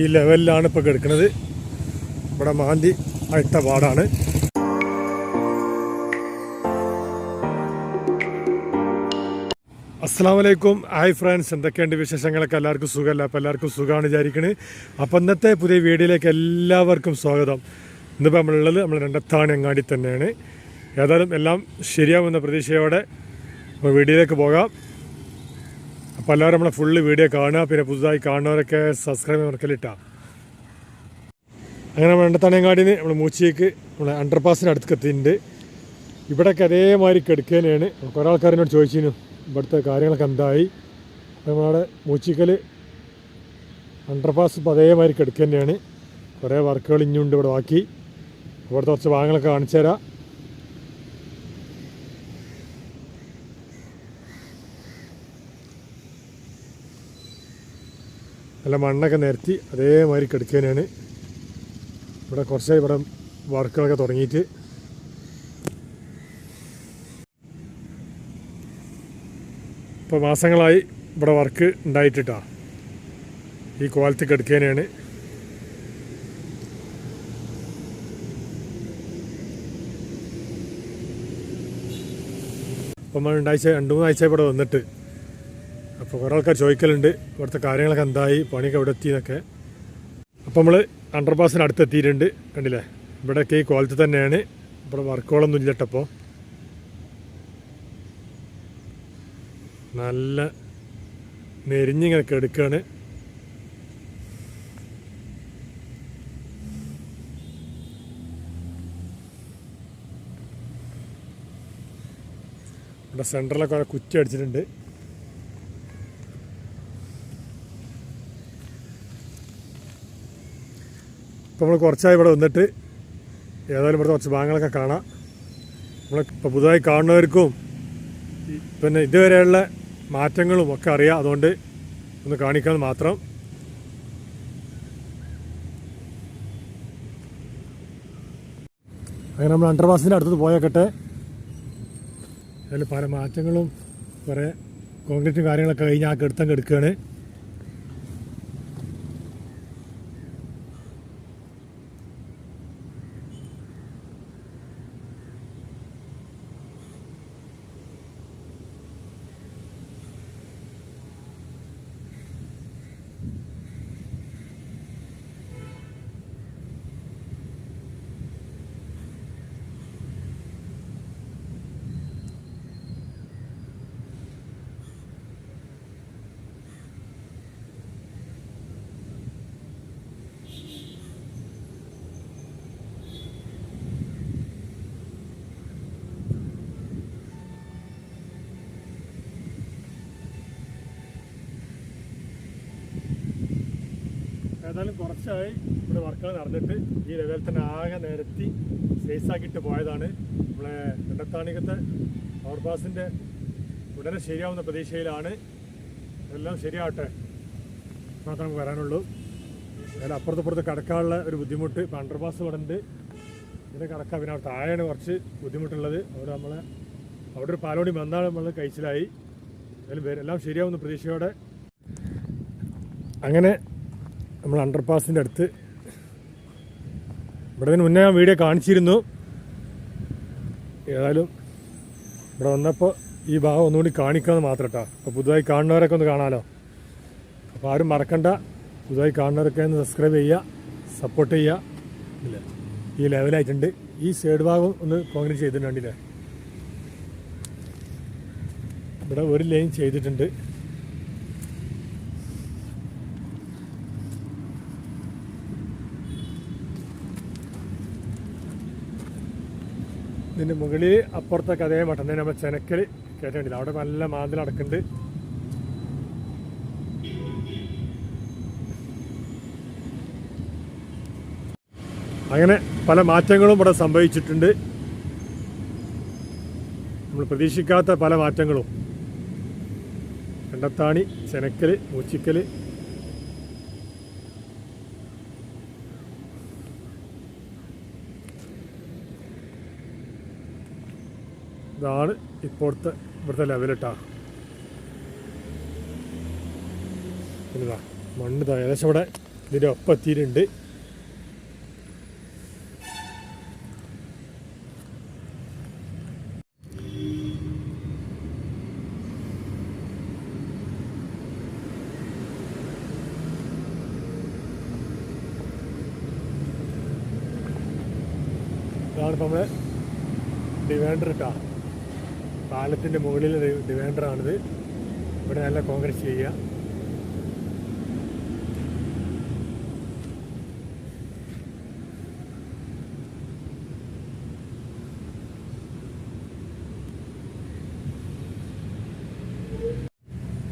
ഈ ലെവലിലാണ് ഇപ്പോൾ കിടക്കുന്നത് ഇവിടെ മാന്തി അട്ട പാടാണ്. അസ്സാം വലൈക്കും ഹായ് ഫ്രണ്ട്സ് എന്തൊക്കെയുണ്ട് വിശേഷങ്ങളൊക്കെ? എല്ലാവർക്കും സുഖമല്ല? അപ്പോൾ എല്ലാവർക്കും സുഖമാണ് വിചാരിക്കുന്നത് അപ്പോൾ ഇന്നത്തെ പുതിയ വീഡിയോയിലേക്ക് എല്ലാവർക്കും സ്വാഗതം. ഇന്നിപ്പോൾ നമ്മളുള്ളത് നമ്മൾ രണ്ടത്താണ് അങ്ങാടി തന്നെയാണ്. ഏതായാലും എല്ലാം ശരിയാവുന്ന പ്രതീക്ഷയോടെ വീഡിയോയിലേക്ക് പോകാം. അപ്പോൾ എല്ലാവരും നമ്മളെ ഫുള്ള് വീഡിയോ കാണുക പിന്നെ പുതുതായി കാണുന്നവരൊക്കെ സബ്സ്ക്രൈബ് മറക്കലിട്ടാ അങ്ങനെ നമ്മൾ നിന്ന് നമ്മൾ മൂച്ചിയേക്ക് നമ്മളെ അണ്ടർപാസിന് അടുത്ത് എത്തിയിട്ടുണ്ട് ഇവിടെയൊക്കെ അതേമാതിരി കെടുക്കാനാണ് കുറേ ആൾക്കാരെന്നോട് ചോദിച്ചിരുന്നു ഇവിടുത്തെ കാര്യങ്ങളൊക്കെ എന്തായി? നമ്മളവിടെ മൂച്ചിക്കൽ അണ്ടർപാസ് ഇപ്പോൾ അതേമാതിരി കിടക്കുക കുറേ വർക്കുകൾ ഇനിയുണ്ട് ഇവിടെ ബാക്കി. ഇവിടുത്തെ കുറച്ച് ഭാഗങ്ങളൊക്കെ കാണിച്ചു തരാം നല്ല മണ്ണൊക്കെ നിരത്തി അതേമാതിരി കെടുക്കാനാണ്. ഇവിടെ കുറച്ചായി ഇവിടെ വർക്കുകളൊക്കെ തുടങ്ങിയിട്ട്. ഇപ്പോൾ മാസങ്ങളായി ഇവിടെ വർക്ക് ഉണ്ടായിട്ടിട്ടാ. ഈ ക്വാളിറ്റി കെടുക്കാനാണ്. അപ്പം നമ്മൾ രണ്ടാഴ്ച രണ്ട് മൂന്നാഴ്ച ഇവിടെ വന്നിട്ട് അപ്പോൾ കുറേ ആൾക്കാർ ചോദിക്കലുണ്ട് ഇവിടുത്തെ കാര്യങ്ങളൊക്കെ എന്തായി പണിയൊക്കെ ഇവിടെ എത്തി എന്നൊക്കെ. അപ്പോൾ നമ്മൾ അണ്ടർപാസിന് അടുത്തെത്തിയിട്ടുണ്ട് കണ്ടില്ലേ? ഇവിടെയൊക്കെ ഈ ക്വാളിറ്റി തന്നെയാണ്. ഇവിടെ വർക്കുകളൊന്നും ഇല്ലട്ടപ്പോൾ നല്ല നെരിഞ്ഞിങ്ങനെ എടുക്കുകയാണ് ഇവിടെ സെന്ററിലൊക്കെ കുറെ കുറ്റി അടിച്ചിട്ടുണ്ട്. ഇപ്പോൾ നമ്മൾ കുറച്ചായി ഇവിടെ വന്നിട്ട് ഏതായാലും ഇവിടുത്തെ കുറച്ച് ഭാഗങ്ങളൊക്കെ കാണാം. നമ്മൾ ഇപ്പോൾ പുതുതായി കാണുന്നവർക്കും പിന്നെ ഇതുവരെയുള്ള മാറ്റങ്ങളും ഒക്കെ അറിയാം. അതുകൊണ്ട് ഒന്ന് കാണിക്കാൻ മാത്രം. അങ്ങനെ നമ്മൾ അണ്ടർപാസിന്റെ അടുത്ത് പോയേക്കട്ടെ. അതിൽ പല മാറ്റങ്ങളും കുറേ കോൺക്രീറ്റും കാര്യങ്ങളൊക്കെ കഴിഞ്ഞ് ആ കെടുത്തം കെടുക്കുകയാണ് ഏതായാലും കുറച്ചായി ഇവിടെ വർക്കുകൾ നടന്നിട്ട്. ഈ ലെവലിൽ തന്നെ ആകെ നിരത്തി ആക്കിയിട്ട് പോയതാണ്. നമ്മളെ രണ്ടത്താണികത്തെ പവർ പാസിന്റെ ഉടനെ ശരിയാവുന്ന പ്രതീക്ഷയിലാണ്. എല്ലാം ശരിയാവട്ടെ മാത്രമേ നമുക്ക് വരാനുള്ളൂ അതിൽ അപ്പുറത്തപ്പുറത്ത് കടക്കാനുള്ള ഒരു ബുദ്ധിമുട്ട് ഇപ്പം അണ്ടർപാസ് ഇവിടെ ഉണ്ട്. ഇതിനെ കടക്കാം പിന്നെ അവിടെ താഴെയാണ് കുറച്ച് ബുദ്ധിമുട്ടുള്ളത്. അവിടെ നമ്മളെ അവിടെ ഒരു പാലോടി വന്നാൽ നമ്മൾ കഴിച്ചിലായി. അതിൽ എല്ലാം ശരിയാവുന്ന പ്രതീക്ഷയോടെ. അങ്ങനെ നമ്മൾ അണ്ടർപാസിന്റെ അടുത്ത്. ഇവിടെ നിന്ന് മുന്നേ ഞാൻ വീഡിയോ കാണിച്ചിരുന്നു. ഏതായാലും ഇവിടെ വന്നപ്പോൾ ഈ ഭാഗം ഒന്നുകൂടി കാണിക്കാമെന്ന് മാത്രം കേട്ടോ അപ്പോൾ പുതുതായി കാണുന്നവരൊക്കെ ഒന്ന് കാണാമല്ലോ അപ്പോൾ ആരും മറക്കണ്ട. പുതുതായി കാണുന്നവരൊക്കെ ഒന്ന് സബ്സ്ക്രൈബ് ചെയ്യുക സപ്പോർട്ട് ചെയ്യുക. ഇല്ല? ഈ ലെവലായിട്ടുണ്ട് ഈ സൈഡ് ഭാഗം ഒന്ന് കോൺക്രീറ്റ് ചെയ്തിട്ടുണ്ട് ഇവിടെ ഒരു ലൈൻ ചെയ്തിട്ടുണ്ട്. ഇതിന്റെ മുകളിൽ അപ്പുറത്തൊക്കെ അതേ മട്ടം തന്നെ നമ്മൾ ചെനക്കൽ കയറ്റേണ്ടില്ല അവിടെ നല്ല മാന്തൽ നടക്കുന്നുണ്ട്. അങ്ങനെ പല മാറ്റങ്ങളും ഇവിടെ സംഭവിച്ചിട്ടുണ്ട്. നമ്മൾ പ്രതീക്ഷിക്കാത്ത പല മാറ്റങ്ങളും. കണ്ടത്താണി ചെനക്കൽ മൂച്ചിക്കൽ ഇതാണ് ഇപ്പോഴത്തെ ഇവിടുത്തെ ലെവലിട്ടാ ഇതാ മണ്ണ് ഏകദേശം ഇവിടെ ഇതിന്റെ ഒപ്പം എത്തിയിട്ടുണ്ട്. ഇതാണ് ഇപ്പം നമ്മളെ ഡിവാൻഡർ ഇട്ടാ പാലത്തിന്റെ മുകളിൽ ഡിവൈഡറാണിത്. ഇവിടെ നല്ല കോൺഗ്രസ് ചെയ്യുക.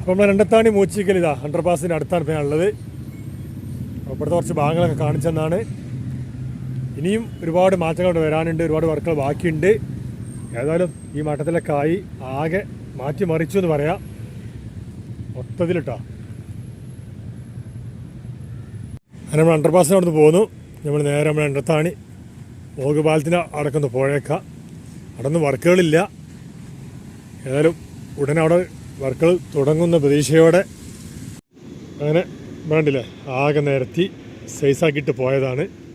അപ്പോൾ നമ്മൾ രണ്ടത്താണി മൂച്ചിക്കൽ ഇതാ ഹൺഡ്രഡ് പാസിന്റെ അടുത്താണ് ഇപ്പോൾ ഉള്ളത് ഇവിടുത്തെ കുറച്ച് ഭാഗങ്ങളൊക്കെ കാണിച്ചെന്നാണ്. ഇനിയും ഒരുപാട് മാറ്റങ്ങൾ വരാനുണ്ട് ഒരുപാട് വർക്കുകൾ ബാക്കിയുണ്ട്. ഏതായാലും ഈ മട്ടത്തിലെ കായ് ആകെ മാറ്റി മറിച്ചു എന്ന് പറയാം. മൊത്തത്തിലിട്ടാ. അങ്ങനെ നമ്മൾ അണ്ടർപാസിന് അവിടുന്ന് പോന്നു. നമ്മൾ നേരെ നമ്മൾ എണ്ടത്താണി ഓഗുപാലത്തിന് അടക്കുന്നു പോഴേക്ക അവിടെ വർക്കുകളില്ല. ഏതായാലും ഉടനെ അവിടെ വർക്കുകൾ തുടങ്ങുന്ന പ്രതീക്ഷയോടെ അങ്ങനെ വേണ്ടില്ലേ ആകെ നിരത്തി സൈസാക്കിയിട്ട് പോയതാണ്.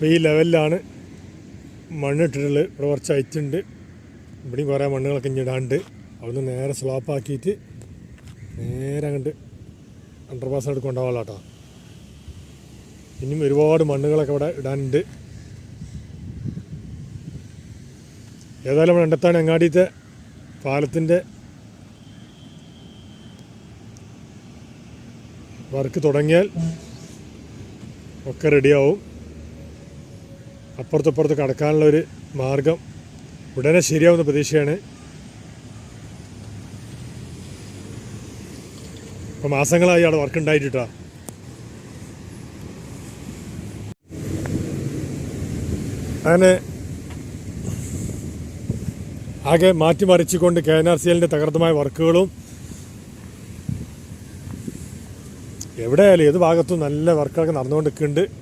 അപ്പോൾ ഈ ലെവലിലാണ് മണ്ണിട്ടിട്ടുള്ളത്. ഇവിടെ കുറച്ച് അയച്ചുണ്ട് ഇവിടെയും കുറേ മണ്ണുകളൊക്കെ ഇഞ്ഞിടാണ്ട് അവിടുന്ന് നേരെ സ്ലോപ്പാക്കിയിട്ട് നേരെ അങ്ങോട്ട് അണ്ടർപാസ് അങ്ങോട്ട് കൊണ്ടുപോകാനുള്ള കേട്ടോ. ഇനിയും ഒരുപാട് മണ്ണുകളൊക്കെ ഇവിടെ ഇടാനുണ്ട്. ഏതായാലും നമ്മൾ രണ്ടത്താണ് അങ്ങാടിയത്തെ പാലത്തിന്റെ വർക്ക് തുടങ്ങിയാൽ ഒക്കെ റെഡിയാവും അപ്പുറത്തപ്പുറത്ത് കടക്കാനുള്ള ഒരു മാർഗം ഉടനെ ശരിയാവുന്ന പ്രതീക്ഷയാണ്. ഇപ്പം മാസങ്ങളായി അവിടെ വർക്ക് ഉണ്ടായിട്ടാ. അങ്ങനെ ആകെ മാറ്റിമറിച്ചുകൊണ്ട് കെ എൻ ആർ സി എല്ലിന്റെ തകർത്തമായ വർക്കുകളും എവിടെയായാലും ഏത് ഭാഗത്തും നല്ല വർക്കുകളൊക്കെ നടന്നുകൊണ്ട് നിൽക്കുന്നുണ്ട്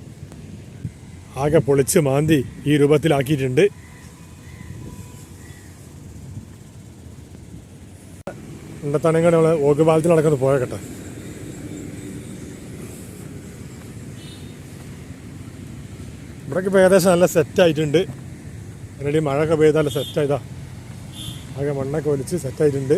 ആകെ പൊളിച്ച് മാന്തി ഈ രൂപത്തിലാക്കിയിട്ടുണ്ട്. ഉണ്ടത്താണെങ്കിൽ നമ്മൾ ഓഗുപാലത്തിൽ നടക്കുന്ന പോയക്കട്ടെ. ഇവിടേക്ക് ഇപ്പോൾ ഏകദേശം നല്ല സെറ്റായിട്ടുണ്ട് അതിനിടയിൽ മഴയൊക്കെ പെയ്താൽ സെറ്റായതാ ആകെ മണ്ണൊക്കെ ഒലിച്ച് സെറ്റായിട്ടുണ്ട്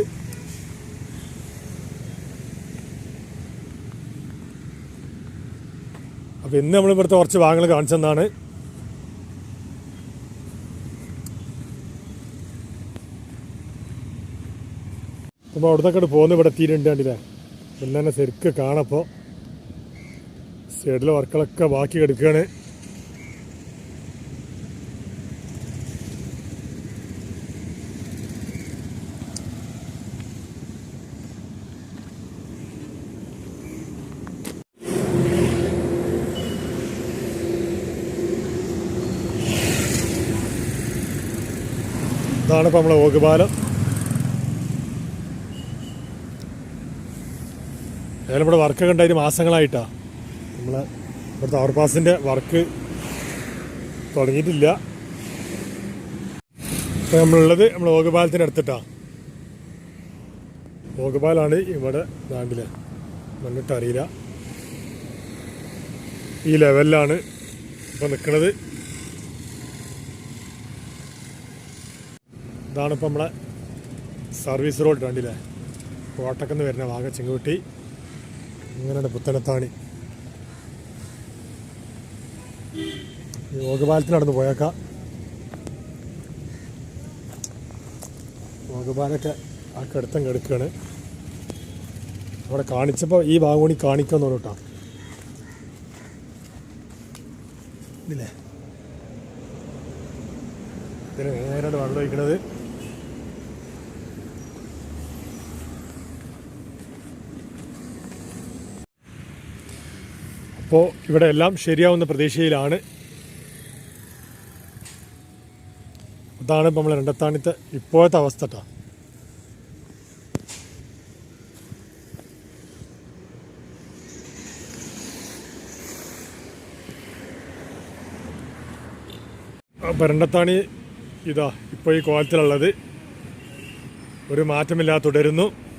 അപ്പോൾ ഇന്ന് നമ്മൾ ഇവിടുത്തെ കുറച്ച് ഭാഗങ്ങൾ കാണിച്ചെന്നാണ്. നമ്മൾ അവിടുത്തെ പോകുന്ന ഇവിടെ കണ്ടില്ലേ? പിന്നെ തന്നെ ശരിക്ക് കാണപ്പോൾ സൈഡിലെ വർക്കുകളൊക്കെ ബാക്കി കിടക്കുകയാണ് ഇതാണ് ഇപ്പോൾ നമ്മളെ ഓഗുപാലം ഏതായാലും ഇവിടെ വർക്കൊക്കെ ഉണ്ടായിട്ട് മാസങ്ങളായിട്ടാണ് നമ്മൾ ഇവിടുത്തെ ഓവർപാസിന്റെ വർക്ക് തുടങ്ങിയിട്ടില്ല. ഇപ്പോൾ നമ്മളുള്ളത് നമ്മൾ ഓഗുപാലത്തിന്റെ അടുത്തിട്ടാണ് ഓഗുപാലാണ് ഇവിടെ ദാണ്ടിൽ മണ്ണിട്ട് അറിയില്ല. ഈ ലെവലിലാണ് ഇപ്പോൾ നിൽക്കുന്നത് ഇപ്പം നമ്മളെ സർവീസ് റോഡ് കണ്ടില്ലേ? കോട്ടക്കെന്ന് വരുന്ന വാഗ ചെങ്കുട്ടി ഇങ്ങനെയാണ് പുത്തനത്താണി. ഈ ഓഗപാലത്തിൽ നടന്ന് പോയേക്കാം. യോഗപാലൊക്കെ ആ കിടത്തം കെടുക്കുകയാണ് അവിടെ കാണിച്ചപ്പോൾ ഈ ഭാഗം കൂടി കാണിക്കാന്ന് പറഞ്ഞു കേട്ടോ. ഇതിന് നേരെ വെള്ളം ഒഴിക്കണത്. അപ്പോൾ ഇവിടെ എല്ലാം ശരിയാവുന്ന പ്രതീക്ഷയിലാണ്. അതാണ് നമ്മൾ രണ്ടത്താണിത്തെ ഇപ്പോഴത്തെ അവസ്ഥ കേട്ടോ രണ്ടത്താണി ഇതാ ഇപ്പോൾ ഈ കോലത്തിലുള്ളത്. ഒരു മാറ്റമില്ലാതെ തുടരുന്നു.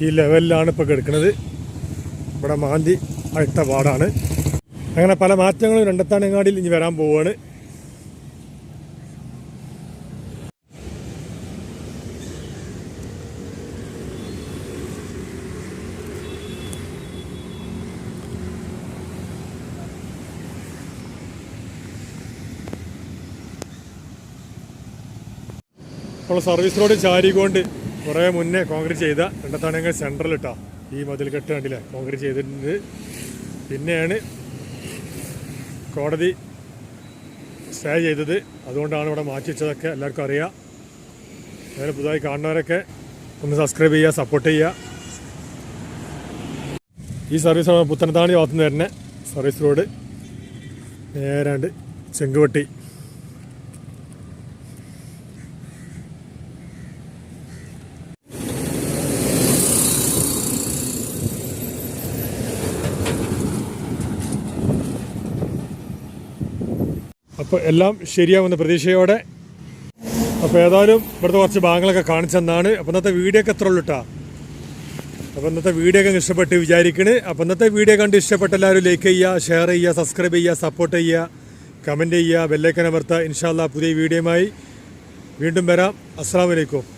ഈ ലെവലിലാണ് ഇപ്പോൾ കിടക്കുന്നത് ഇവിടെ മാന്തി അടുത്ത പാടാണ് അങ്ങനെ പല മാറ്റങ്ങളും രണ്ടത്താനങ്ങാടിയിൽ ഇനി വരാൻ പോവുകയാണ് ഇപ്പോൾ സർവീസ് റോഡ് ചാരികൊണ്ട് കുറേ മുന്നേ കോൺക്രീറ്റ് ചെയ്ത രണ്ടത്താണെങ്കിൽ സെൻട്രൽ ഇട്ടാ ഈ മതിൽ കെട്ട് കണ്ടില്ലേ? കോൺക്രീറ്റ് ചെയ്തിട്ടുണ്ട്. പിന്നെയാണ് കോടതി സ്റ്റേ ചെയ്തത്. അതുകൊണ്ടാണ് ഇവിടെ മാറ്റി വെച്ചതൊക്കെ എല്ലാവർക്കും അറിയാം. അങ്ങനെ പുതുതായി കാണുന്നവരൊക്കെ ഒന്ന് സബ്സ്ക്രൈബ് ചെയ്യുക സപ്പോർട്ട് ചെയ്യുക. ഈ സർവീസ് പുത്തനത്താണി ഭാഗത്തുനിന്ന് തന്നെ സർവീസ് റോഡ് നേരാണ്ട് ചെങ്കുവട്ടി. അപ്പോൾ എല്ലാം ശരിയാവുന്ന പ്രതീക്ഷയോടെ. അപ്പോൾ ഏതായാലും ഇവിടുത്തെ കുറച്ച് ഭാഗങ്ങളൊക്കെ കാണിച്ചെന്നാണ് അപ്പോൾ ഇന്നത്തെ വീഡിയോ ഒക്കെ എത്ര ഉള്ളൂ കേട്ടോ അപ്പോൾ ഇന്നത്തെ വീഡിയോ ഒക്കെ ഇഷ്ടപ്പെട്ട് വിചാരിക്കണ്. അപ്പോൾ ഇന്നത്തെ വീഡിയോ കണ്ട് ഇഷ്ടപ്പെട്ട എല്ലാവരും ലൈക്ക് ചെയ്യുക ഷെയർ ചെയ്യുക സബ്സ്ക്രൈബ് ചെയ്യുക സപ്പോർട്ട് ചെയ്യുക കമന്റ് ചെയ്യുക ബെല്ലൈക്കൻ അമർത്തുക. ഇൻഷാല്ല പുതിയ വീഡിയോയുമായി വീണ്ടും വരാം. അസ്സാം വലൈക്കും